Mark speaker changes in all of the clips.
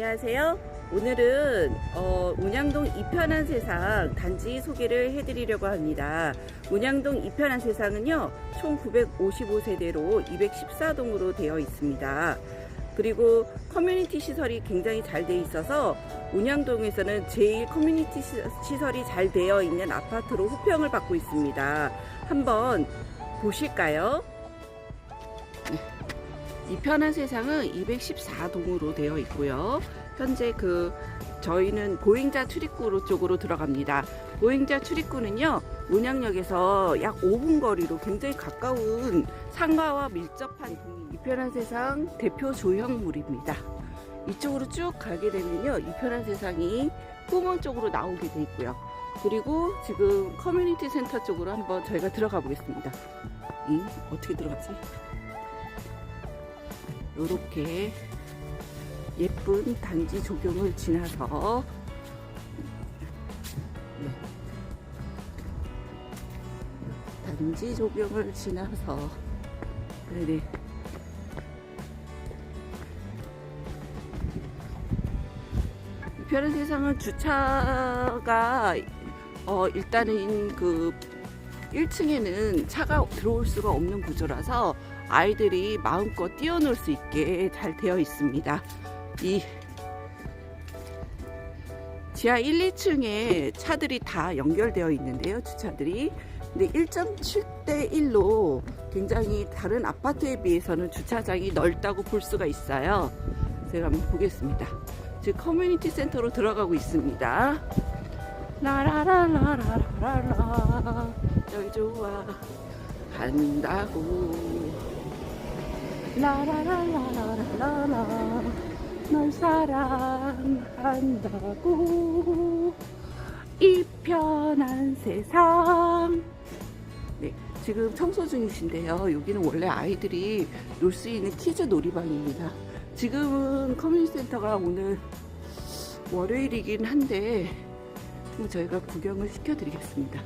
Speaker 1: 안녕하세요. 오늘은 어, 운양동 이편한 세상 단지 소개를 해드리려고 합니다. 운양동 이편한 세상은요, 총 955세대로 214동으로 되어 있습니다. 그리고 커뮤니티 시설이 굉장히 잘 돼 있어서 운양동에서는 제일 커뮤니티 시- 시설이 잘 되어 있는 아파트로 호평을 받고 있습니다. 한번 보실까요? 이 편한 세상은 214동으로 되어 있고요. 현재 그 저희는 보행자 출입구 쪽으로 들어갑니다. 보행자 출입구는요. 문양역에서 약 5분 거리로 굉장히 가까운 상가와 밀접한 이 편한 세상 대표 조형물입니다. 이쪽으로 쭉 가게 되면요. 이 편한 세상이 후문 쪽으로 나오게 돼 있고요. 그리고 지금 커뮤니티 센터 쪽으로 한번 저희가 들어가 보겠습니다. 응? 어떻게 들어가지? 요렇게 예쁜 단지 조경을 지나서 네. 단지 조경을 지나서 네네 이 편한 세상은 주차가 어 일단은 그 1층에는 차가 들어올 수가 없는 구조라서 아이들이 마음껏 뛰어놀 수 있게 잘 되어 있습니다. 이 지하 1, 2층에 차들이 다 연결되어 있는데요. 주차들이. 근데 1.7대 1로 굉장히 다른 아파트에 비해서는 주차장이 넓다고 볼 수가 있어요. 제가 한번 보겠습니다. 지금 커뮤니티 센터로 들어가고 있습니다. 라라라라라라라 널 좋아한다고 라라라라라라라 널 사랑한다고 이 편한 세상 네, 지금 청소 중이신데요. 여기는 원래 아이들이 놀 수 있는 키즈 놀이방입니다. 지금은 커뮤니티 센터가 오늘 월요일이긴 한데 좀 저희가 구경을 시켜드리겠습니다.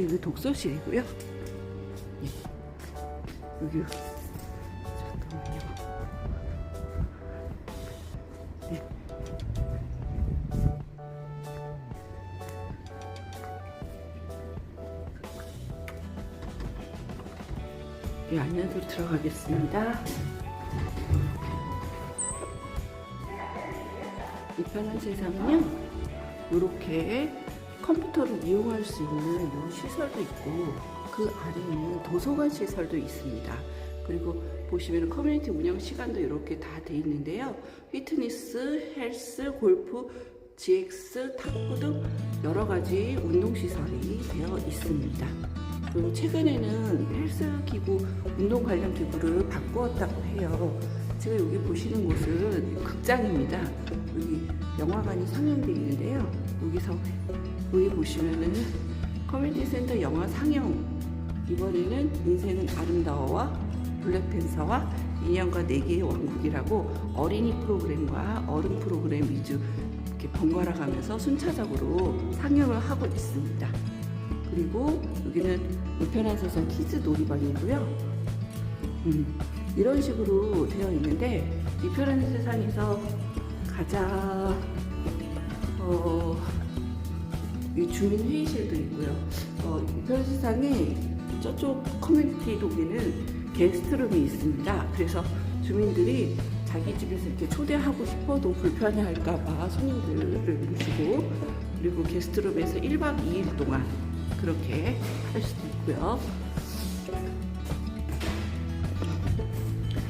Speaker 1: 여기 독서실이고요. 예. 여기 이 안면으로 들어가겠습니다. 이 편한 세상은요, 이렇게 컴퓨터를 이용할 수 있는 요 시설도 있고, 그 아래는 도서관 시설도 있습니다. 그리고 보시면 커뮤니티 운영 시간도 이렇게 다 돼 있는데요. 피트니스, 헬스, 골프, GX, 탁구 등 여러 가지 운동 시설이 되어 있습니다. 그리고 최근에는 헬스 기구, 운동 관련 기구를 바꾸었다고 해요. 지금 여기 보시는 곳은 극장입니다. 여기 영화관이 상영되어 있는데요. 여기서 여기 보시면은 커뮤니티 센터 영화 상영 이번에는 인생은 아름다워와 블랙팬서와 인형과 네 개의 왕국이라고 어린이 프로그램과 어른 프로그램 위주 이렇게 번갈아 가면서 순차적으로 상영을 하고 있습니다. 그리고 여기는 우편한 세상 키즈 놀이방이고요. 음, 이런 식으로 되어 있는데 이 편한 세상에서 가장 어, 이 주민 회의실도 있고요. 어, 이 편한 세상에 저쪽 커뮤니티 동에는 게스트룸이 있습니다. 그래서 주민들이 자기 집에서 이렇게 초대하고 싶어도 불편해할까봐 손님들을 모시고 그리고 게스트룸에서 1박 2일 동안 그렇게 할 수도 있고요.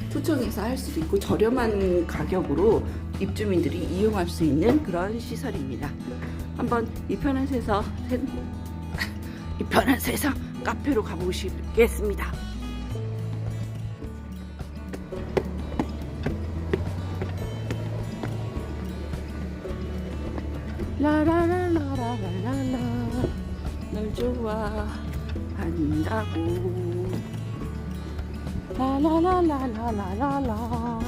Speaker 1: 초청해서 할 수도 있고 저렴한 가격으로 입주민들이 이용할 수 있는 그런 시설입니다. 한번 이 편한 세상 이 편한 세상 카페로 가보시겠습니다. 널 좋아한다고. 라라라라라라라.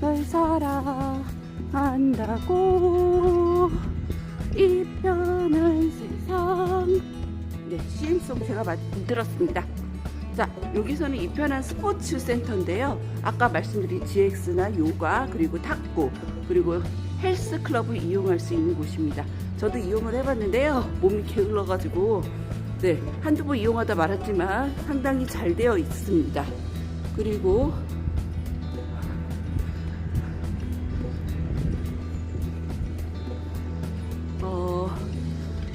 Speaker 1: 널 사랑한다고. 이 편한 세상. 네 CM송 제가 만들었습니다. 자 여기서는 이 편한 스포츠 센터인데요. 아까 말씀드린 GX나 요가 그리고 탁구 그리고 헬스 클럽을 이용할 수 있는 곳입니다. 저도 이용을 해봤는데요. 몸이 게을러가지고 네 한두 번 이용하다 말았지만 상당히 잘 되어 있습니다. 그리고 어,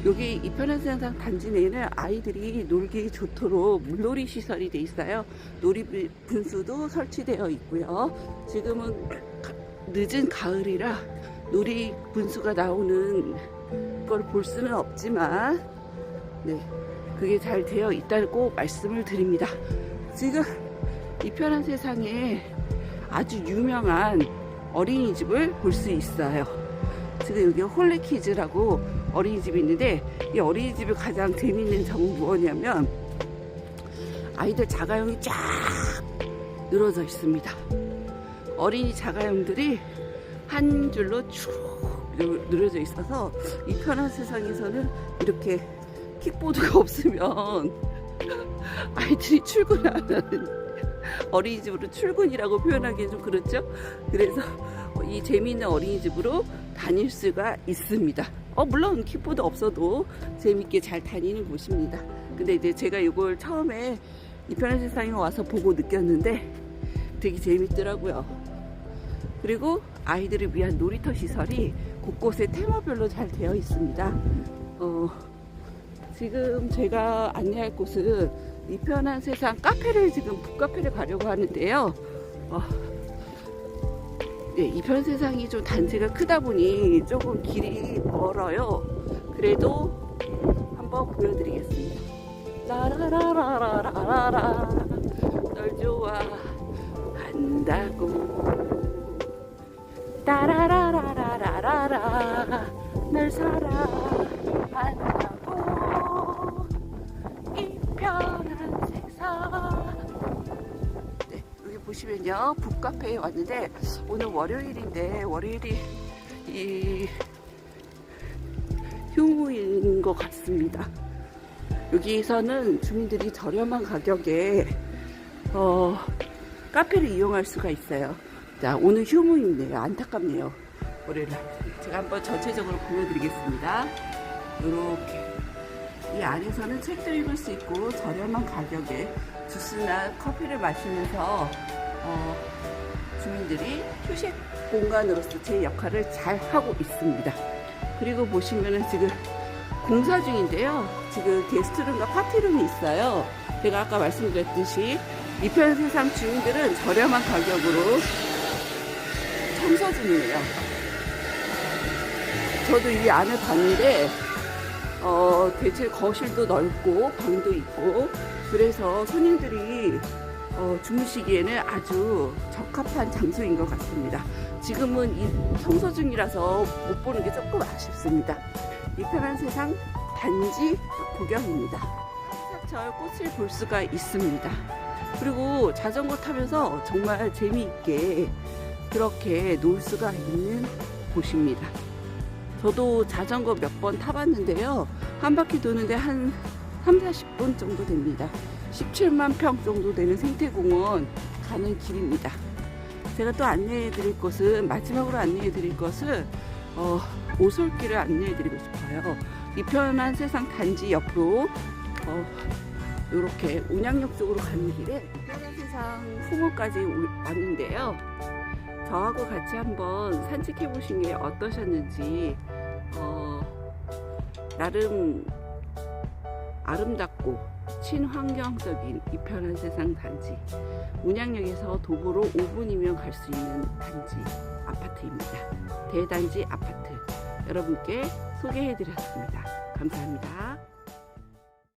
Speaker 1: 여기 이편한세상 단지 내에는 아이들이 놀기 좋도록 물놀이 시설이 돼 있어요. 놀이 분수도 설치되어 있고요. 지금은 가- 늦은 가을이라 놀이 분수가 나오는 걸 볼 수는 없지만, 네, 그게 잘 되어 있다고 말씀을 드립니다. 지금 이편한 세상에 아주 유명한 어린이집을 볼 수 있어요. 지금 여기 홀리키즈라고 어린이집이 있는데 이 어린이집의 가장 재미있는 점은 무엇이냐면 아이들 자가용이 쫙 늘어져 있습니다. 어린이 자가용들이 한 줄로 쭉 늘- 늘어져 있어서 이 편한 세상에서는 이렇게 킥보드가 없으면 아이들이 출근하는 어린이집으로 출근이라고 표현하기엔 좀 그렇죠. 그래서 이 재미있는 어린이집으로 다닐 수가 있습니다. 어, 물론 킥보드 없어도 재밌게 잘 다니는 곳입니다. 근데 이제 제가 이걸 처음에 이 편한 세상에 와서 보고 느꼈는데 되게 재밌더라고요. 그리고 아이들을 위한 놀이터 시설이 곳곳에 테마별로 잘 되어 있습니다. 어, 지금 제가 안내할 곳은 이 편한 세상 카페를 지금 북카페를 가려고 하는데요. 어, 네, 이편 세상이 좀 단지가 크다 보니 조금 길이 멀어요. 그래도 한번 보여드리겠습니다. 라라라라라라라 널 좋아한다고 따라라라라라라 널 사랑한다고 이 편한 세상 네, 여기 보시면요 북카페에 왔는데 오늘 월요일인데 월요일이 이 휴무인 것 같습니다. 여기서는 주민들이 저렴한 가격에 어, 카페를 이용할 수가 있어요. 자 오늘 휴무인데요. 안타깝네요. 월요일 날. 제가 한번 전체적으로 보여드리겠습니다. 이렇게 이 안에서는 책도 읽을 수 있고 저렴한 가격에 주스나 커피를 마시면서 어, 주민들이 휴식 공간으로서 제 역할을 잘 하고 있습니다. 그리고 보시면은 지금 공사 중인데요. 지금 게스트룸과 파티룸이 있어요. 제가 아까 말씀드렸듯이 이편 세상 주민들은 저렴한 가격으로 청소 중이에요. 저도 이 안을 봤는데 어, 대체 거실도 넓고 방도 있고 그래서 손님들이 어, 주무시기에는 아주 적합한 장소인 것 같습니다. 지금은 이 청소 중이라서 못 보는 게 조금 아쉽습니다. 이 편한 세상 단지 구경입니다. 사철 꽃을 볼 수가 있습니다. 그리고 자전거 타면서 정말 재미있게 그렇게 놀 수가 있는 곳입니다. 저도 자전거 몇 번 타봤는데요. 한 바퀴 도는데 한 3, 40분 정도 됩니다. 17만 평 정도 되는 생태공원 가는 길입니다. 제가 또 안내해 드릴 것은, 마지막으로 안내해 드릴 것은, 어, 오솔길을 안내해 드리고 싶어요. 이 편한 세상 단지 옆으로, 어, 이렇게 온양역 쪽으로 가는 길에 이 편한 세상 후문까지 올- 왔는데요. 저하고 같이 한번 산책해 보신 게 어떠셨는지 어, 나름 아름답고 친환경적인 이 편한 세상 단지 문양역에서 도보로 5분이면 갈 수 있는 단지 아파트입니다. 대단지 아파트 여러분께 소개해 드렸습니다. 감사합니다.